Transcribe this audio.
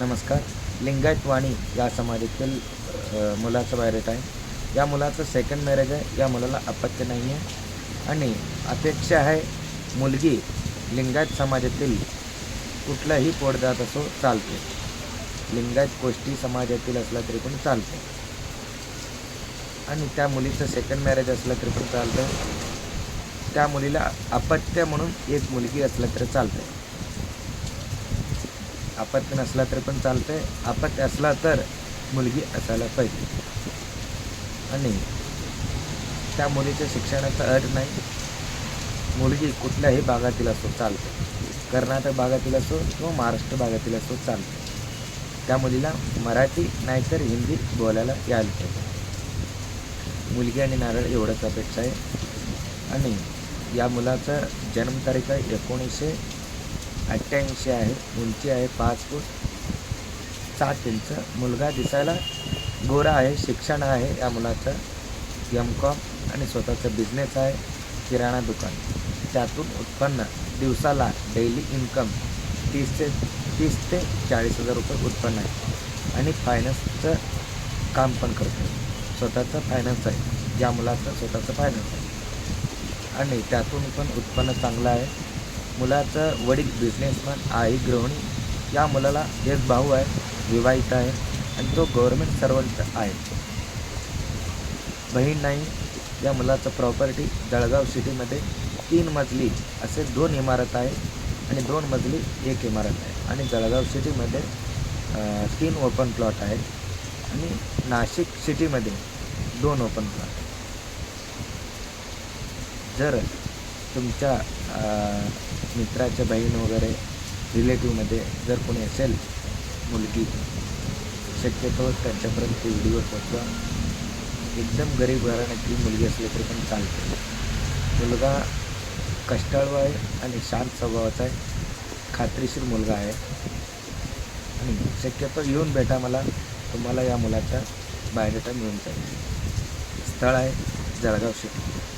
नमस्कार. लिंगायत वाणी या समाजातील मुलाचं बायोडेटा आहे. या मुलाचं सेकंड मॅरेज आहे. या मुलाला अपत्य नाही आहे आणि अपेक्षा आहे मुलगी लिंगायत समाजातील कुठलाही पोट जात असो चालते. लिंगायत गोष्टी समाजातील असला तरी पण चालते. आणि त्या मुलीचं सेकंड मॅरेज असलं तरी पण चालतं त्या मुलीला अपत्य म्हणून एक मुलगी असलं तरी चालतं अपत्य नसला तरी पण चालते अपत्य असला तर मुलगी असायला पाहिजे. आणि त्या मुलीच्या शिक्षणाचा अट नाही. मुलगी कुठल्याही भागातील असो चालते. कर्नाटक भागातील असो किंवा महाराष्ट्र भागातील असो चालते. त्या मुलीला मराठी नाहीतर हिंदी बोलायला यायला पाहिजे. मुलगी आणि नारळ एवढंच अपेक्षा आहे. आणि या मुलाचा जन्मतारीख आहे एकोणीसशे अठ्ठ्याऐंशी आहे उंची आहे पाच फूट सात इंच. मुलगा दिसायला गोरा आहे शिक्षण आहे या मुलाचं. एम कॉम आणि स्वतःचं बिझनेस आहे किराणा दुकान. त्यातून उत्पन्न दिवसाला डेली इन्कम तीस ते तीस ते चाळीस हजार रुपये उत्पन्न आहे. आणि फायनान्सचं काम पण करतो. स्वतःचं फायनान्स आहे. या मुलाचं स्वतःचं फायनान्स आहे. आणि त्यातून पण उत्पन्न चांगलं आहे. मुलाचं वडील बिझनेसमॅन आई गृहिणी या मुलाला एक भाऊ आहे विवाहित आहे आणि तो गव्हर्मेंट सर्वंट आहे. बहीण नाही या मुलाचं प्रॉपर्टी जळगाव सिटीमध्ये तीन मजली असे दोन इमारत आहे आणि दोन मजली एक इमारत आहे. आणि जळगाव सिटीमध्ये तीन ओपन प्लॉट आहेत आणि नाशिक सिटीमध्ये दोन ओपन प्लॉट जर तुमच्या मित्राच्या बहीण वगैरे रिलेटिव्हमध्ये जर कोणी असेल मुलगी शक्यतो त्यांच्यापर्यंत व्हिडिओ पोचवा एकदम गरीब घराण्याची मुलगी असली तरी पण चालते. मुलगा कष्टाळू आहे आणि शांत स्वभावाचा आहे. खात्रीशीर मुलगा आहे. आणि शक्यतो येऊन भेटा मला. तुम्हाला या मुलाचा बायोडेटा मिळून जाईल. स्थळ आहे जळगाव सिटी